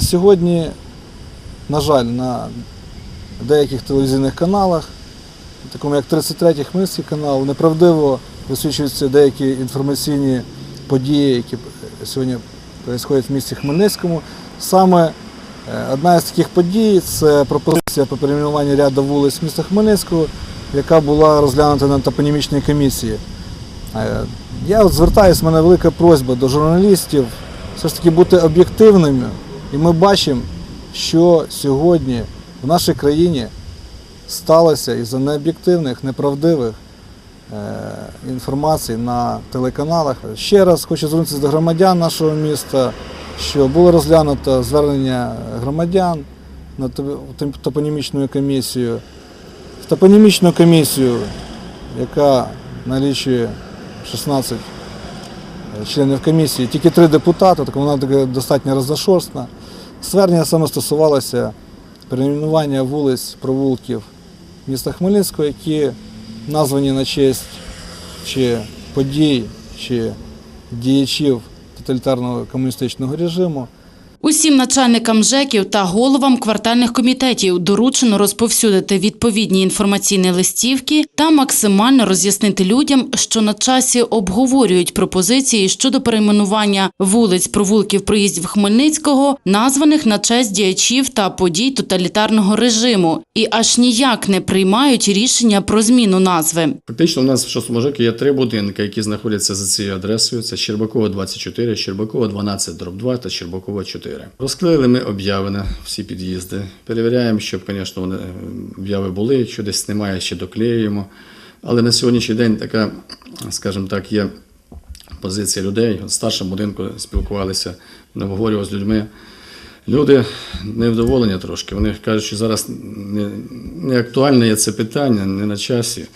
Сьогодні, на жаль, на деяких телевізійних каналах, такому як 33-й Хмельницький канал, неправдиво висвічуються деякі інформаційні події, які сьогодні відбуваються в місті Хмельницькому. Саме е, одна із таких подій це пропозиція по перейменуванню ряду вулиць міста Хмельницького, яка була розглянута на топонімічній комісії. Е, Я звертаюся, в мене велика просьба до журналістів все ж таки бути об'єктивними. І ми бачимо, що сьогодні в нашій країні сталося із-за необ'єктивних, неправдивих е, інформацій на телеканалах. Ще раз хочу звернутися до громадян нашого міста, що було розглянуто звернення громадян на топ- топ- топонімічну комісію. В топонімічну комісію, яка налічує 16 членів комісії, тільки три депутати, так вона достатньо розношорстна. Звернення саме стосувалося перейменування вулиць, провулків міста Хмельницького, які названі на честь чи подій, чи діячів тоталітарного комуністичного режиму. Усім начальникам ЖЕКів та головам квартальних комітетів доручено розповсюдити відповідні інформаційні листівки та максимально роз'яснити людям, що на часі обговорюють пропозиції щодо перейменування вулиць, провулків, проїздів Хмельницького, названих на честь діячів та подій тоталітарного режиму, і аж ніяк не приймають рішення про зміну назви. Фактично, у нас в шостому ЖЕКі є три будинки, які знаходяться за цією адресою. Це Щербакова 24, Щербакова 12, дроб 2 та Щербакова 4. Розклеїли ми обяви на всі під'їзди. Перевіряємо, щоб, звісно, вони обяви були. Якщо десь немає, ще доклеюємо. Але на сьогоднішній день така, скажімо так, є позиція людей. В старшому будинку спілкувалися, не обговорював з людьми. Люди невдоволені трошки. Вони кажуть, що зараз не, не актуальне є це питання, не на часі.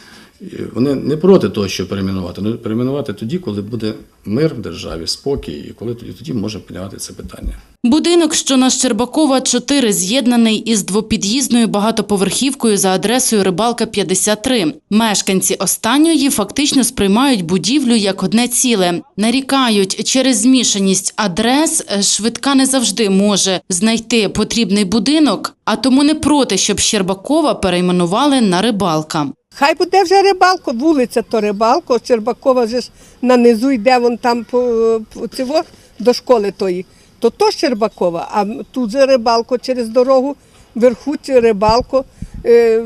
Вони не проти того, що перейменувати. Ну, перейменувати тоді, коли буде мир в державі, спокій, і коли тоді, тоді може піднявати це питання. Будинок, що на Щербакова 4, з'єднаний із двопід'їзною багатоповерхівкою за адресою Рибалка 53. Мешканці останньої фактично сприймають будівлю як одне ціле. Нарікають, через змішаність адрес е, швидка не завжди може знайти потрібний будинок, а тому не проти, щоб Щербакова перейменували на Рибалка. Хай буде вже рибалко, вулиця то рибалка, Щербакова вже ж на низу йде вон там по, по цього, до школи тої. То то Щербакова, а тут же рибалка через дорогу, верху рибалко. Е,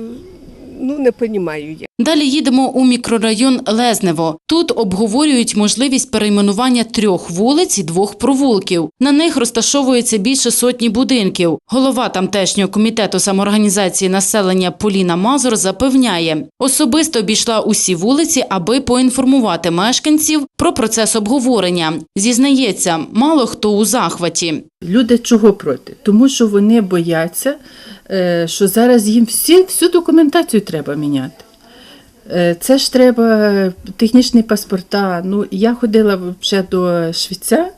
ну, не розумію я. Далі їдемо у мікрорайон Лезнево. Тут обговорюють можливість перейменування трьох вулиць і двох провулків. На них розташовується більше сотні будинків. Голова тамтешнього комітету самоорганізації населення Поліна Мазур запевняє, особисто обійшла усі вулиці, аби поінформувати мешканців про процес обговорення. Зізнається, мало хто у захваті. Люди чого проти? Тому що вони бояться, що зараз їм всі, всю документацію треба міняти. Е, Це ж треба технічні паспорта. Ну, я ходила вже до швеця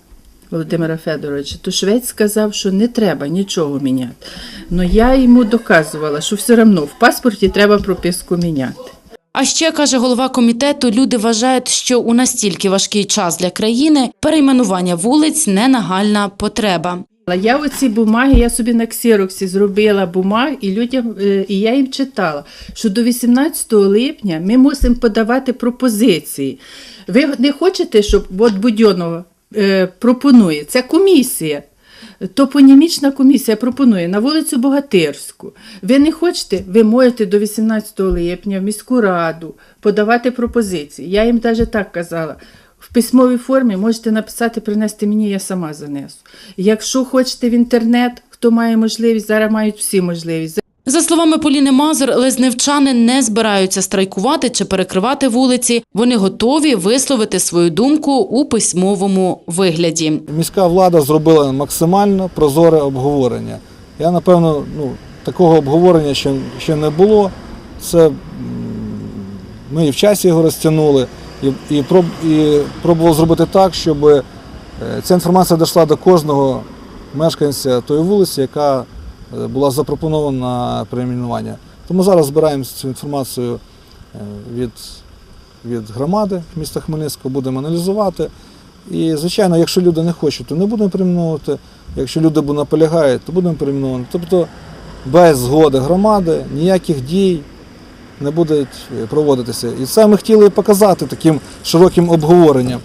Володимира Федоровича, то швець сказав, що не треба нічого міняти. Ну я йому доказувала, що все одно в паспорті треба прописку міняти. А ще каже голова комітету, люди вважають, що у настільки важкий час для країни перейменування вулиць не нагальна потреба. Я оці бумаги, я собі на ксероксі зробила бумаг, і людям, е, і я їм читала, що до 18 липня ми мусимо подавати пропозиції. Ви не хочете, щоб от Будьонова е, пропонує, це комісія. Топонімічна комісія пропонує на вулицю Богатирську. Ви не хочете, ви можете до 18 липня в міську раду подавати пропозиції. Я їм навіть так казала. В письмовій формі можете написати, принести мені, я сама занесу. Якщо хочете в інтернет, хто має можливість, зараз мають всі можливість. За словами Поліни Мазур, лезневчани не збираються страйкувати чи перекривати вулиці. Вони готові висловити свою думку у письмовому вигляді. Міська влада зробила максимально прозоре обговорення. Я напевно, ну, такого обговорення ще, ще не було. Це ми і в часі його розтягнули, і, і, проб, і пробували зробити так, щоб е, ця інформація дійшла до кожного мешканця тої вулиці, яка е, була запропонована перейменування. Тому зараз збираємо цю інформацію е, від, від громади міста Хмельницького, будемо аналізувати. І, звичайно, якщо люди не хочуть, то не будемо перейменовувати. Якщо люди наполягають, то будемо перейменовані. Тобто без згоди громади ніяких дій не будуть е, проводитися. І це ми хотіли показати таким широким обговоренням.